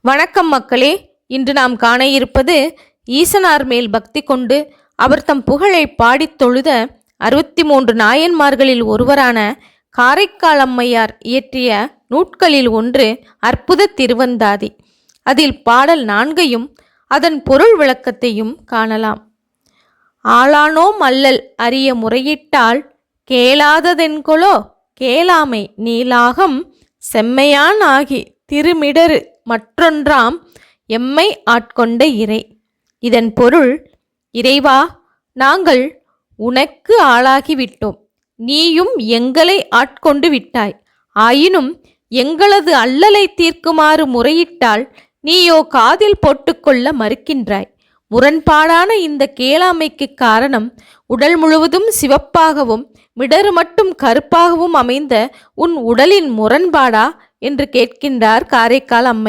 வணக்கம் மக்களே. இன்று நாம் காண இருப்பது ஈசனார் மேல் பக்தி கொண்டு அவர் தம் புகழை பாடித் தொழுத அறுபத்தி மூன்று நாயன்மார்களில் ஒருவரான காரைக்கால் அம்மையார் இயற்றிய நூட்களில் ஒன்று அற்புத திருவந்தாதி. அதில் பாடல் நான்கையும் அதன் பொருள் விளக்கத்தையும் காணலாம். ஆளானோம் அல்லல் அறிய முறையிட்டால் கேளாததென்கொலோ? கேளாமை நீலாகம் செம்மையான் ஆகி திருமிடரு மற்றொன்றாம் எம்மை ஆட்கொண்ட இறை. இதன் பொருள் இறைவா நாங்கள் உனக்கு ஆளாகிவிட்டோம். நீயும் எங்களை ஆட்கொண்டு விட்டாய். ஆயினும் எங்களது அல்லலை தீர்க்குமாறு முறையிட்டால் நீயோ காதில் போட்டுக்கொள்ள மறுக்கின்றாய். முரண்பாடான இந்த கேளாமைக்கு காரணம் உடல் முழுவதும் சிவப்பாகவும் மிடறு மட்டும் கருப்பாகவும் அமைந்த உன் உடலின் முரண்பாடா என்று கேட்கின்றார் காரைக்கால் அம்மை.